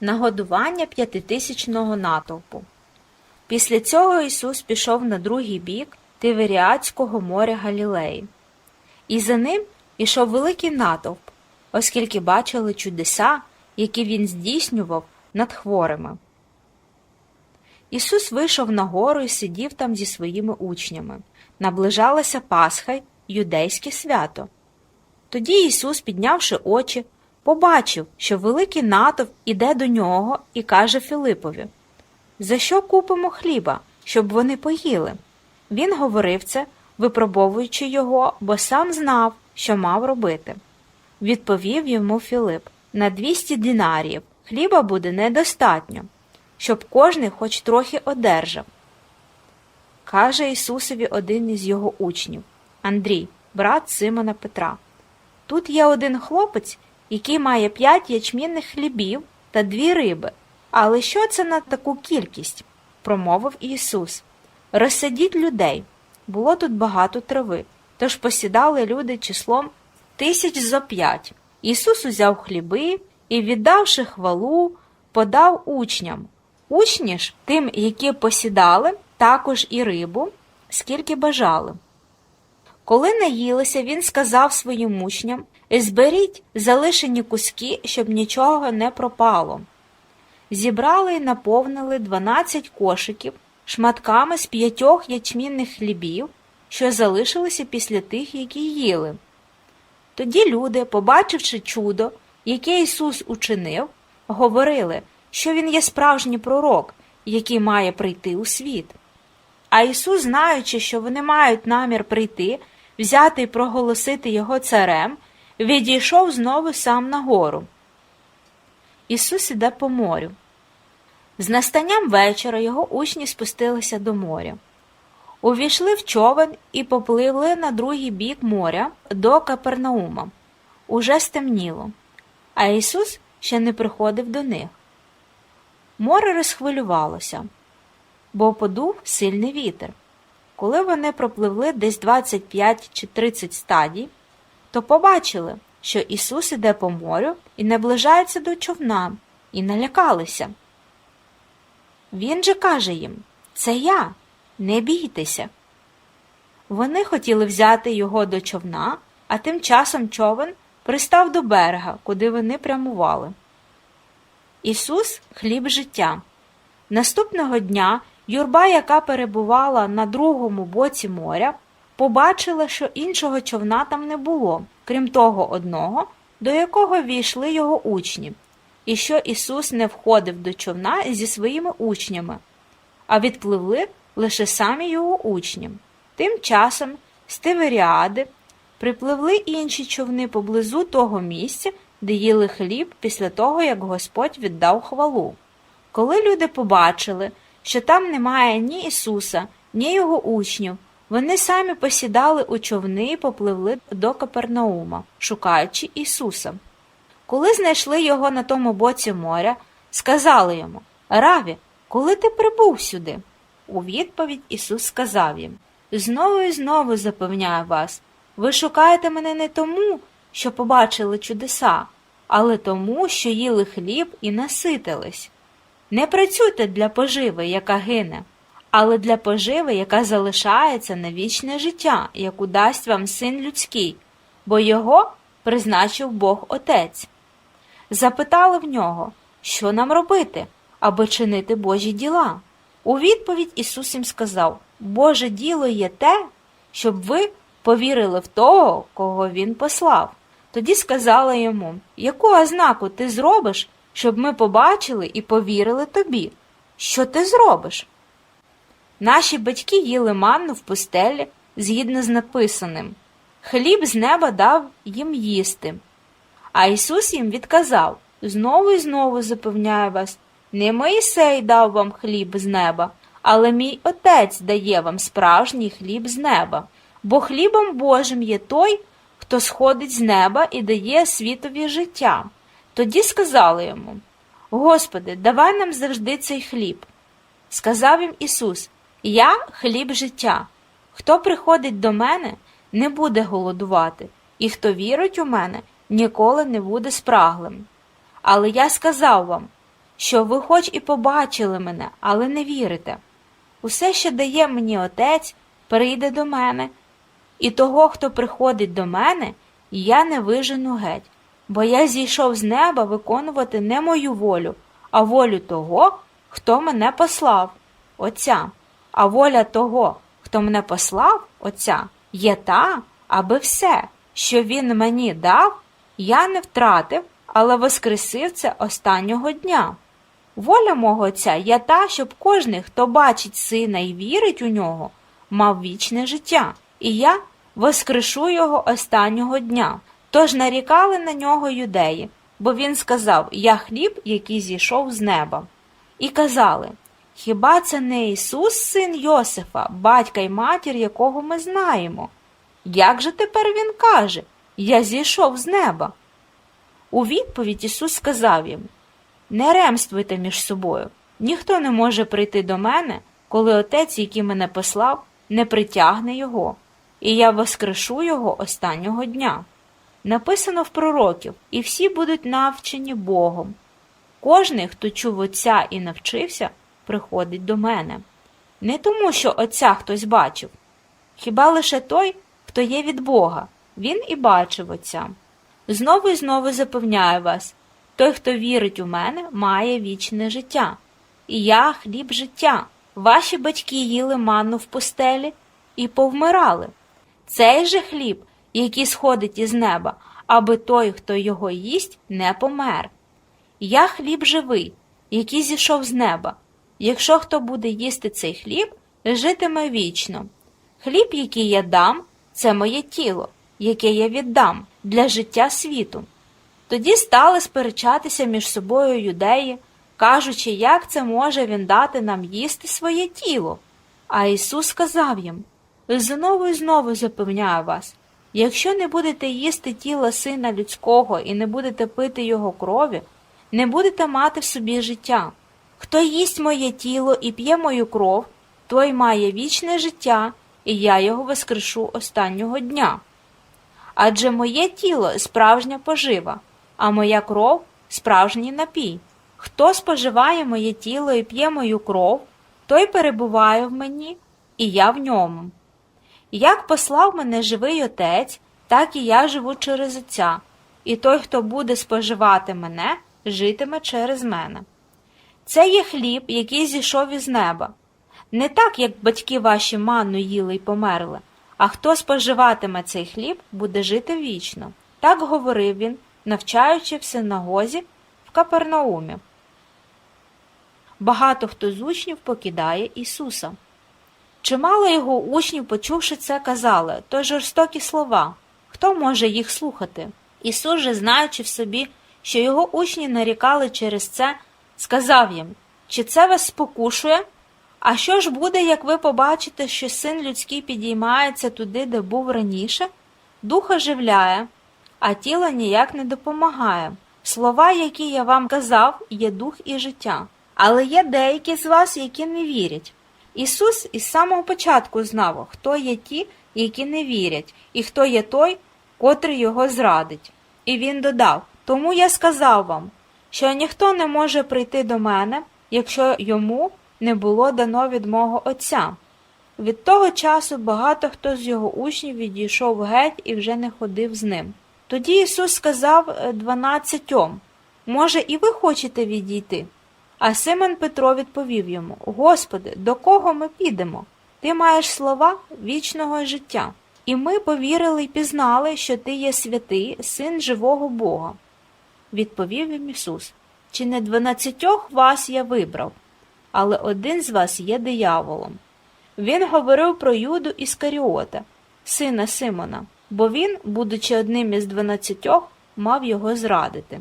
Нагодування п'ятитисячного натовпу. Після цього Ісус пішов на другий бік Тиверіадського моря Галілеї. І за ним ішов великий натовп, оскільки бачили чудеса, які він здійснював над хворими. Ісус вийшов на гору і сидів там зі своїми учнями. Наближалася Пасха, юдейське свято. Тоді Ісус, піднявши очі, побачив, що великий натовп іде до нього і каже Філипові За що купимо хліба, щоб вони поїли? Він говорив це, випробовуючи його, бо сам знав, що мав робити. Відповів йому Філип на 200 динаріїв хліба буде недостатньо, щоб кожний хоч трохи одержав. Каже Ісусові один із його учнів Андрій, брат Симона Петра. Тут є один хлопець, який має п'ять ячмінних хлібів та дві риби. Але що це на таку кількість? промовив Ісус. Розсадіть людей. Було тут багато трави, тож посідали люди числом тисяч зо п'ять. Ісус узяв хліби і, віддавши хвалу, подав учням. Учні ж, тим, які посідали, також і рибу, скільки бажали. Коли наїлися, він сказав своїм учням Зберіть залишені куски, щоб нічого не пропало. Зібрали і наповнили 12 кошиків шматками з п'ятьох ячмінних хлібів, що залишилися після тих, які їли. Тоді люди, побачивши чудо, яке Ісус учинив, говорили, що Він є справжній пророк, який має прийти у світ. А Ісус, знаючи, що вони мають намір прийти, взяти і проголосити Його царем, відійшов знову сам на гору. Ісус іде по морю. З настанням вечора його учні спустилися до моря. Увійшли в човен і попливли на другий бік моря до Капернаума. Уже стемніло, а Ісус ще не приходив до них. Море розхвилювалося, бо подув сильний вітер. Коли вони пропливли десь 25 чи 30 стадій, то побачили, що Ісус іде по морю і наближається до човна, і налякалися. Він же каже їм Це я, не бійтеся. Вони хотіли взяти його до човна, а тим часом човен пристав до берега, куди вони прямували. Ісус хліб життя. Наступного дня юрба, яка перебувала на другому боці моря, побачила, що іншого човна там не було, крім того одного, до якого війшли його учні, і що Ісус не входив до човна зі своїми учнями, а відпливли лише самі його учні. Тим часом з Тиверіади припливли інші човни поблизу того місця, де їли хліб після того, як Господь віддав хвалу. Коли люди побачили, що там немає ні Ісуса, ні його учнів, вони самі посідали у човни і попливли до Капернаума, шукаючи Ісуса. Коли знайшли його на тому боці моря, сказали йому Раві, коли ти прибув сюди? У відповідь Ісус сказав їм Знову і знову запевняю вас, ви шукаєте мене не тому, що побачили чудеса, але тому, що їли хліб і наситились. Не працюйте для поживи, яка гине, але для поживи, яка залишається на вічне життя, яку дасть вам син людський, бо його призначив Бог Отець. Запитали в нього, що нам робити, аби чинити Божі діла. У відповідь Ісус їм сказав Боже діло є те, щоб ви повірили в того, кого Він послав. Тоді сказали йому, яку ознаку ти зробиш, щоб ми побачили і повірили тобі? Що ти зробиш? Наші батьки їли манну в пустелі згідно з написаним. Хліб з неба дав їм їсти. А Ісус їм відказав знову і знову запевняю вас, не Моїсей дав вам хліб з неба, але мій Отець дає вам справжній хліб з неба, бо хлібом Божим є той, хто сходить з неба і дає світові життя. Тоді сказали йому Господи, давай нам завжди цей хліб. Сказав їм Ісус Я хліб життя. Хто приходить до мене, не буде голодувати, і хто вірить у мене, ніколи не буде спраглим. Але я сказав вам що ви хоч і побачили мене, але не вірите. Усе, що дає мені отець, прийде до мене, і того, хто приходить до мене, я не вижену геть, бо я зійшов з неба виконувати не мою волю, а волю того, хто мене послав, Отця. А воля того, хто мене послав, Отця, є та, аби все, що він мені дав, я не втратив, але воскресив це останнього дня. Воля мого Отця є та, щоб кожний, хто бачить сина і вірить у нього, мав вічне життя, і я воскрешу його останнього дня. Тож нарікали на нього юдеї, бо він сказав Я хліб, який зійшов з неба. І казали Хіба це не Ісус, син Йосифа, батька й матір, якого ми знаємо? Як же тепер він каже Я зійшов з неба? У відповідь Ісус сказав їм Не ремствуйте між собою. Ніхто не може прийти до мене, коли Отець, який мене послав, не притягне його, і я воскрешу його останнього дня. Написано в пророків, і всі будуть навчені Богом. Кожний, хто чув Отця і навчився, приходить до мене. Не тому, що Отця хтось бачив, хіба лише той, хто є від Бога, він і бачив Отця. Знову і знову запевняю вас той, хто вірить у мене, має вічне життя. І я хліб життя. Ваші батьки їли манну в пустелі і повмирали. Цей же хліб, який сходить із неба, аби той, хто його їсть, не помер. Я хліб живий, який зійшов з неба. Якщо хто буде їсти цей хліб, житиме вічно. Хліб, який я дам, це моє тіло, яке я віддам для життя світу. Тоді стали сперечатися між собою юдеї, кажучи, як це може він дати нам їсти своє тіло. А Ісус сказав їм знову і знову запевняю вас, якщо не будете їсти тіла Сина Людського і не будете пити Його крові, не будете мати в собі життя. Хто їсть моє тіло і п'є мою кров, той має вічне життя, і я його воскрешу останнього дня. Адже моє тіло справжня пожива, а моя кров справжній напій. Хто споживає моє тіло і п'є мою кров, той перебуває в мені, і я в ньому. Як послав мене живий Отець, так і я живу через Отця, і той, хто буде споживати мене, житиме через мене. Це є хліб, який зійшов із неба. Не так, як батьки ваші манну їли й померли, а хто споживатиме цей хліб, буде жити вічно. Так говорив він, навчаючи в синагозі в Капернаумі. Багато хто з учнів покидає Ісуса. Чимало його учнів, почувши це, казали то жорстокі слова. Хто може їх слухати? Ісус же, знаючи в собі, що його учні нарікали через це, сказав їм Чи це вас спокушує? А що ж буде, як ви побачите, що син людський підіймається туди, де був раніше? Дух оживляє, а тіло ніяк не допомагає. Слова, які я вам казав, є дух і життя. Але є деякі з вас, які не вірять. Ісус із самого початку знав, хто є ті, які не вірять, і хто є той, котрий його зрадить. І він додав Тому я сказав вам, що ніхто не може прийти до мене, якщо йому не було дано від мого Отця. Від того часу багато хто з його учнів відійшов геть і вже не ходив з ним. Тоді Ісус сказав дванадцятьом Може, і ви хочете відійти? А Симон Петро відповів йому Господи, до кого ми підемо? Ти маєш слова вічного життя. І ми повірили й пізнали, що ти є святий, син живого Бога. Відповів їм Ісус Чи не дванадцятьох вас я вибрав, але один з вас є дияволом. Він говорив про Юду Іскаріота, сина Симона, бо він, будучи одним із дванадцятьох, мав його зрадити.